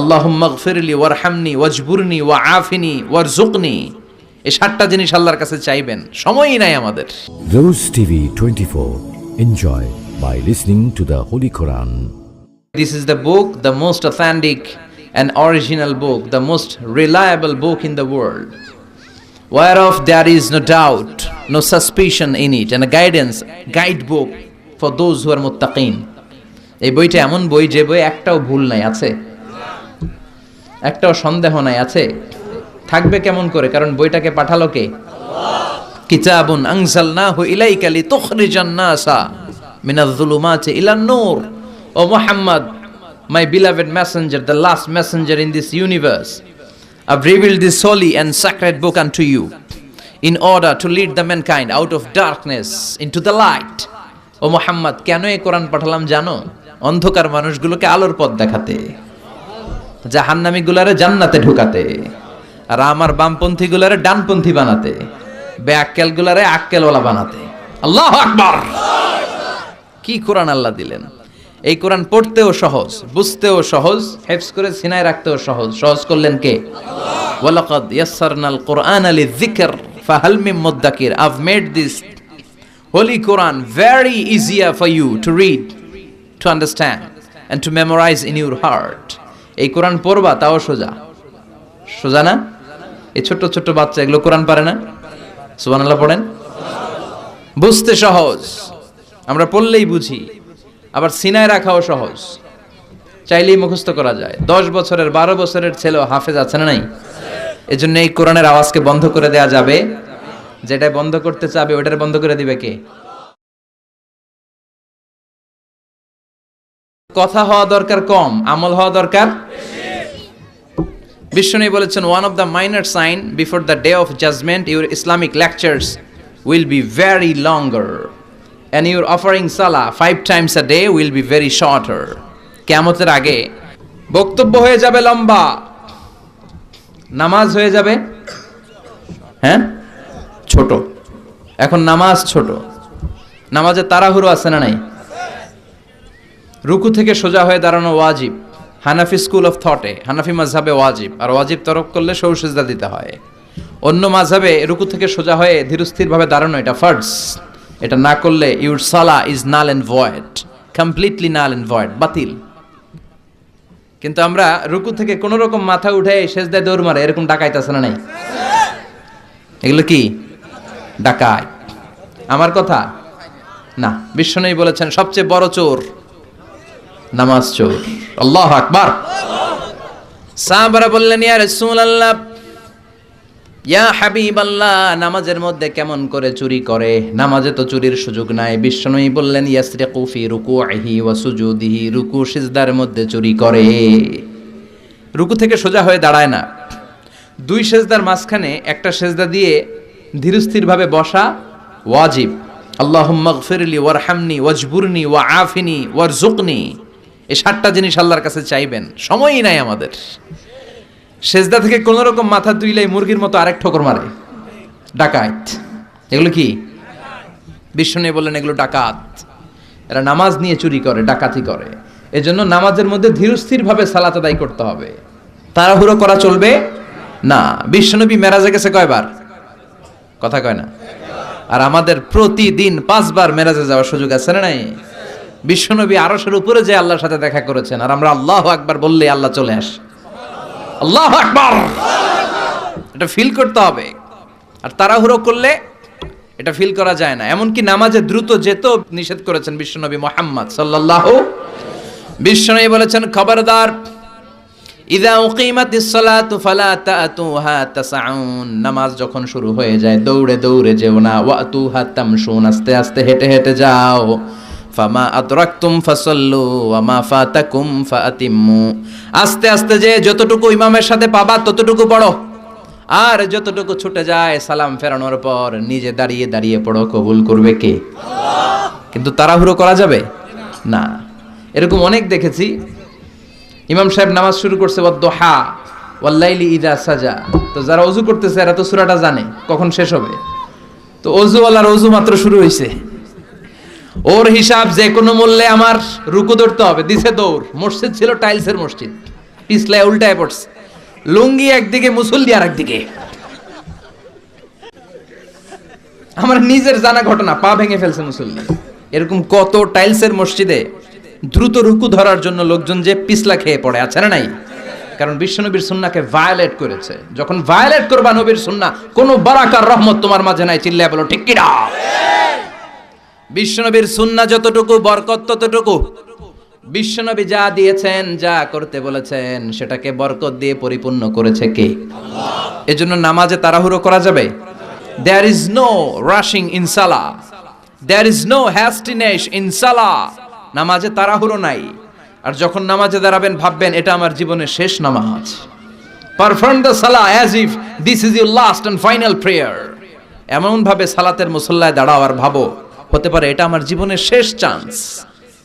আল্লাহম মগফিরলি ওয়ারহামনি ওয়াজবুরনি ওয়া আফিনি ওয়ার জুকনি এই সাতটা জিনিস আল্লাহর কাছে চাইবেন। সময়ই নাই আমাদের। Rose TV twenty four enjoy by listening to the holy Quran. This is the book the most authentic original book the most book in the world war of doubt no suspicion in it and guidance guide book for those who are মোত্তাকিন এই বইটা এমন বই যে বই একটাও ভুল নাই আছে? একটাও সন্দেহ নাই, আছে? থাকবে কেমন করে? কারণ বইটাকে পাঠালো কে? কিতাবুন আংসাল না হু ইলাই কালি তখরি জান্নাসা মিনাজুলুমা আছে ইলান ও Muhammad my beloved messenger the messenger in this universe I've reveal this holy and to you in order to lead the man out of darkness into O Muhammad, কেন এ পাঠালাম জানো? অন্ধকার মানুষগুলোকে আলোর পথ দেখাতে। জাহান্নামী গুলারে জান্নাতে ঢুকাতে, আর আমার বামপন্থী গুলারে ডানপন্থী বানাতে বেআক্কেল গুলারে আক্কেলওয়ালা বানাতে। আল্লাহ আকবার! কি কোরআন আল্লাহ দিলেন? এই কোরআন পড়তেও সহজ, বুঝতেও সহজ হেফস করে সিনায় রাখতেও সহজ। সহজ করলেন কে? ওয়ালাকাদ ইয়াসসারনাল কোরআন লিযিকর, ফাহাল মিন মুদ্দাকির। I've made this holy Quran very easier for you to read to understand and to memorise in your heart এই কোরআন পড়বা, তাও সোজা। সোজা না? এই ছোট্ট ছোট্ট বাচ্চা, এগুলো কোরআন পারে না? সুবহানাল্লাহ পড়েন। বুঝতে সহজ। আমরা পড়লেই বুঝি, আবার সিনায় রাখাও সহজ। চাইলেই মুখস্থ করা যায়। দশ বছরের, বারো বছরের ছেলেও হাফেজ আছে না নাই? এজন্য এই কোরআনের আওয়াজকে বন্ধ করে দেয়া যাবে। যেটা বন্ধ করতে চাবে, ওটার বন্ধ করে দিবে কে? কথা হওয়া দরকার কম, আমল হওয়া দরকার বিষ্ণু বলেছেন one of the minor sign before the day of judgement your Islamic lectures will be very longer and your offering সালা five times a day will be very shorter কেমতের আগে বক্তব্য হয়ে যাবে লম্বা, নামাজ হয়ে যাবে হ্যাঁ? ছোট। এখন নামাজ ছোট। নামাজে তাড়াহুড়ো আছে না নাই? রুকু থেকে সোজা হয়ে দাঁড়ানো ওয়াজিব। হানাফি স্কুল অফ থটে, হানাফি মাঝহাবে ওয়াজিব, আর ওয়াজিব তরক করলে সৌসেজদা দিতে হয়। অন্য মাঝহাবে রুকু থেকে সোজা হয়ে ধীরস্থিরভাবে দাঁড়ানো এটা ফার্স এটা না করলে ইউর সালা is null and void, completely null and void, বাতিল। কিন্তু আমরা রুকু থেকে কোনো রকম মাথা উঠে সেজদায় দৌড় মারে, এরকম ডাকাইতেছে না নাই? এগুলো কি? ডাকায় আমার কথা? না বিশ্বনবী বলেছেন, সবচেয়ে বড় চোর নামাজ চোর আল্লাহ আকবার। সাহাবারা বললেন, ইয়া রাসূলুল্লাহ, ইয়া হাবিবাল্লাহ, নামাজের মধ্যে কেমন করে চুরি করে? নামাজে তো চুরির সুযোগ নাই। বিশ্বনবী বললেন, ইয়াসরিকু ফি রুকুইহি ওয়া সুজুদিহি, রুকু সিজদার মধ্যে চুরি করে। রুকু থেকে সোজা হয়ে দাঁড়ায় না। দুই সেজদার মাঝখানে একটা সেজদা দিয়ে ধীরস্থিরভাবে বসা ওয়াজিব। আল্লাহুম্মা গফিরলি ওয়ারহামনি, ওয়াজবুরনি, ওয়া আফিনি ওয়ারজুকনি এই সাতটা জিনিস আল্লাহর কাছে চাইবেন। সময়ই নাই আমাদের। সেজদা থেকে কোন রকম মাথা তুইলাই মুরগির মতো আরেক ঠোকর মারে। ডাকাত। এগুলো কি? বিষ্ণু বললেন, এগুলো ডাকাত। এরা নামাজ নিয়ে চুরি করে, ডাকাতি করে। এজন্য নামাজের মধ্যে ধীরস্থিরভাবে সালাত আদায় করতে হবে। তাড়াহুড়ো করা চলবে না। বিশ্বনবী মেরাজে গেছে কয়বার? কথা কয় না। আর আমাদের প্রতিদিন পাঁচবার মেরাজে যাওয়ার সুযোগ আছে না নাই? বিশ্বনবী আরশের উপরে যে আল্লাহর সাথে দেখা করেছেন, আর আমরা আল্লাহ আকবার বললে আল্লাহ চলে আসে। আল্লাহ আকবার! এটা ফিল করতে হবে। আর তাড়াহুড়ো করলে এটা ফিল করা যায় না। এমনকি নামাজে দ্রুত যেত নিষেধ করেছেন বিশ্বনবী মোহাম্মদ সাল্লাল্লাহু বিশ্বনবী বলেছেন, খবরদার, ইদা উকিমাতিস সালাতু ফালা তাতুহা তাসাউন। নামাজ যখন শুরু হয়ে যায়, দৌড়ে দৌড়ে যেও না, ওয়াতুহা তামশুন। আস্তে আস্তে হেঁটে হেঁটে যাও। ফামা আদরাকতুম ফাসাল্লু ওয়া মা ফাতাকুম ফাআতিম্মু। আস্তে আস্তে যে যতটুকু ইমামের সাথে পাবা ততটুকু পড়ো। আর যতটুকু ছুটে যায় সালাম ফেরানোর পর নিজে দাঁড়িয়ে দাঁড়িয়ে পড়ো, কবুল করবে কে? কিন্তু তাড়াহুড়ো করা যাবে? না। এরকম অনেক দেখেছি। ইমাম সাহেব নামাজ শুরু করছে দোহা ওয়াল্লাইলি ইদা সাজা। তো যারা অজু করতেছে এরা তো সুরাটা জানে, কখন শেষ হবে? তো অজুওয়ালার অজু মাত্র শুরু হয়েছে ওর হিসাব যে কোনো মূল্যে আমার রুকু ধরতে হবে। দিছে দৌড়। মসজিদ ছিল টাইলসের মসজিদ। পিছলায় উল্টায় পড়ছে। লুঙ্গি একদিকে, মুসল্লি আর একদিকে। আমার নিজের জানা ঘটনা, পা ভেঙে ফেলছে মুসল্লি। এরকম কত টাইলসের মসজিদে দ্রুত রুকু ধরার জন্য লোকজন যে পিছলা খেয়ে পড়ে, আছে না নাই? কারণ বিশ্বনবীর সুন্নাকে ভায়োলেট করেছে। যখন ভায়োলেট করবা নবীর সুন্না, কোন বারাকার রহমত তোমার মাঝে নাই। চিল্লায় বলো, ঠিক কিনা? বিশ্বনবীর সুন্না যতটুকু, বরকত ততটুকু। বিশ্বনবী যা দিয়েছেন, যা করতে বলেছেন, সেটাকে বরকত দিয়ে পরিপূর্ণ করেছে কে? এজন্য নামাজে তাড়াহুড়ো করা যাবে। There is no rushing in সালা there is no hastiness in সালা নামাজে তাড়াহুড়ো নাই। আর যখন নামাজে দাঁড়াবেন, ভাববেন এটা আমার জীবনের শেষ নামাজ। পারফর্ম দ্য সালা as if this is your last and final prayer এমন ভাবে সালাতের মুসল্লায় দাঁড়াও আর ভাবো। হতে পারে, এটা আমার জীবনের শেষ চান্স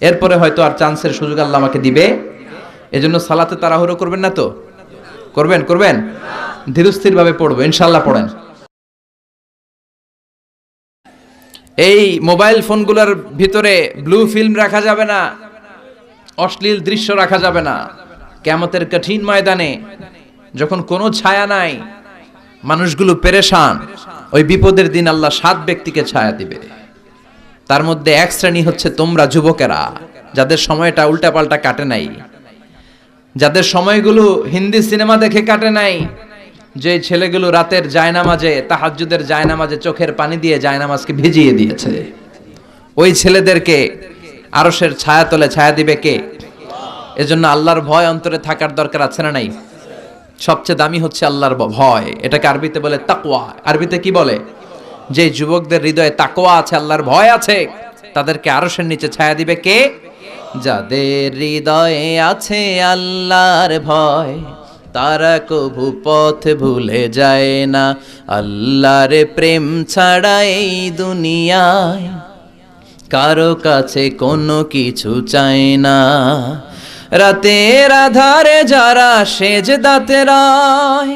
এরপরে হয়তো আর চান্সের সুযোগ আল্লাহ আমাকে দিবে। এজন্য সালাতে তাড়াহুড়ো করবেন না তো? করবেন করবেন? ধীরস্থির ভাবে পড়ব ইনশাল্লাহ পড়েন। এই মোবাইল ফোনগুলোর ভিতরে ব্লু ফিল্ম রাখা যাবে না, অশ্লীল দৃশ্য রাখা যাবে না। কেমতের কঠিন ময়দানে যখন কোনো ছায়া নাই, মানুষগুলো পেরেশান, ওই বিপদের দিন আল্লাহ সাত ব্যক্তিকে ছায়া দিবে। তার মধ্যে এক শ্রেণি হচ্ছে তোমরা যুবকেরা, যাদের সময়টা উল্টাপাল্টা কাটে নাই। যাদের সময়গুলো হিন্দি সিনেমা দেখে কাটে নাই, যে ছেলেগুলো রাতের জায়নামাজে, তাহাজ্জুদের জায়নামাজে চোখের পানি দিয়ে জায়নামাজকে ভিজিয়ে দিয়েছে। ওই ছেলেদেরকে আরসের ছায়া তলে ছায়া দিবে কে? এজন্য আল্লাহর ভয় অন্তরে থাকার দরকার আছে না নাই? সবচেয়ে দামি হচ্ছে আল্লাহর ভয়। এটাকে আরবিতে বলে তাকওয়া। আরবিতে কি বলে? যে যুবকদের হৃদয়ে তাকোয়া আছে, আল্লাহর ভয় আছে, তাদেরকে আরশের নিচে ছায়া দিবে কে? যাদের হৃদয়ে আছে আল্লাহর ভয়, তারা কভু পথ ভুলে যায় না। আল্লাহর প্রেম ছাড়া এই দুনিয়ায় কারও কাছে কোনো কিছু চায় না। রাতের আধারে যারা সেজ দাতে রায়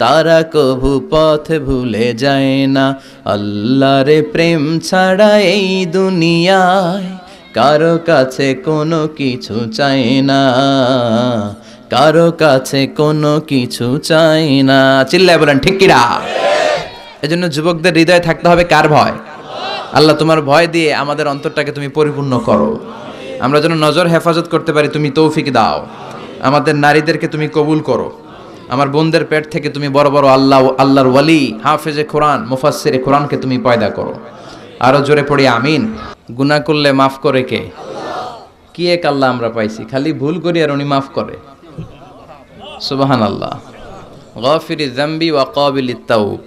তারা কভু পথ ভুলে যায় না। আল্লাহর প্রেম ছাড়া এই দুনিয়ায় কারও কাছে কোনো কিছু চায় না। কারও কাছে কোনো কিছু চায় না। চিল্লায় বলেন, ঠিক কিরা এজন্য যুবকদের হৃদয়ে থাকতে হবে কার ভয়? আল্লাহ তোমার ভয় দিয়ে আমাদের অন্তরটাকে তুমি পরিপূর্ণ করো। আমরা যেন নজর হেফাজত করতে পারি, তুমি তৌফিক দাও। আমাদের নারীদেরকে তুমি কবুল করো। আমার বোনদের পেট থেকে তুমি বড় বড় আল্লাহ, আল্লাহর ওয়ালি, হাফেজে কোরআন, মুফাসসিরে কোরআনকে তুমি পয়দা করো। আরও জোরে পড়ি, আমিন। গুনাহ করলে মাফ করে কে? কি এক আল্লাহ আমরা পাইছি? খালি ভুল করি আর উনি মাফ করে। সুবাহান আল্লাহ গফিরি জাম্বি ওয়া কাবিলি তাউব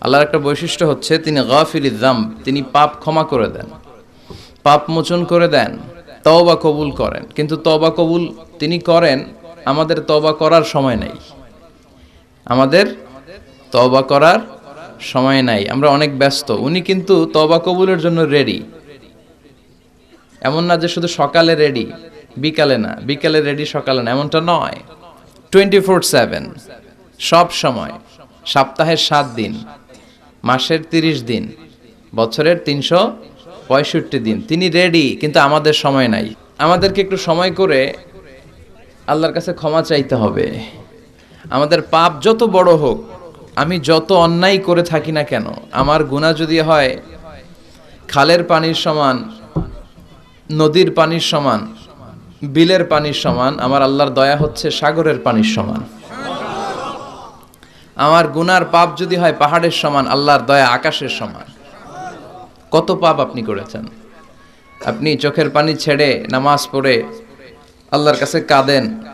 আল্লাহর একটা বৈশিষ্ট্য হচ্ছে তিনি গফিরি জাম তিনি পাপ ক্ষমা করে দেন। পাপ মোচন করে দেন, তওবা কবুল করেন। কিন্তু তওবা কবুল তিনি করেন, আমাদের তওবা করার সময় নাই। আমাদের তওবা করার সময় নাই। আমরা অনেক ব্যস্ত। উনি কিন্তু তওবা কবুলের জন্য রেডি এমন না যে শুধু সকালে রেডি বিকালে না। বিকালে রেডি সকালে না। এমনটা নয়। টোয়েন্টি ফোর সেভেন সব সময়। সপ্তাহের সাত দিন, মাসের তিরিশ দিন, বছরের তিনশো পঁয়ষট্টি দিন। তিনি রেডি কিন্তু আমাদের সময় নাই। আমাদেরকে একটু সময় করে আল্লাহর কাছে ক্ষমা চাইতে হবে। আমাদের পাপ যত বড় হোক, আমি যত অন্যায় করে থাকি না কেন, আমার গুণা যদি হয়, খালের পানির সমান, নদীর পানির সমান, বিলের পানির সমান, আমার আল্লাহর দয়া হচ্ছে সাগরের পানির সমান। আমার গুনার পাপ যদি হয়, পাহাড়ের সমান, আল্লাহর দয়া আকাশের সমান। কত পাপ আপনি করেছেন? আপনি চোখের পানি ছেড়ে, নামাজ পড়ে, আল্লাহর কাছে কাঁদেন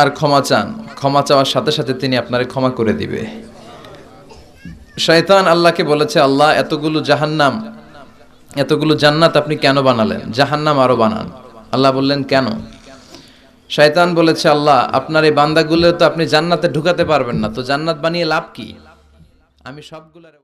আর ক্ষমা চান। ক্ষমা চাওয়ার সাথে সাথে তিনি আপনারে ক্ষমা করে দিবে। শয়তান আল্লাহকে বলেছে, আল্লাহ, এতগুলো জাহান্নাম, এতগুলো জান্নাত আপনি কেন বানালেন? জাহান্নাম আরও বানান। আল্লাহ বললেন, কেন? শয়তান বলেছে, আল্লাহ, আপনার এই বান্দাগুলো তো আপনি জান্নাতে ঢুকাতে পারবেন না। তো জান্নাত বানিয়ে লাভ কি? আমি সবগুলারে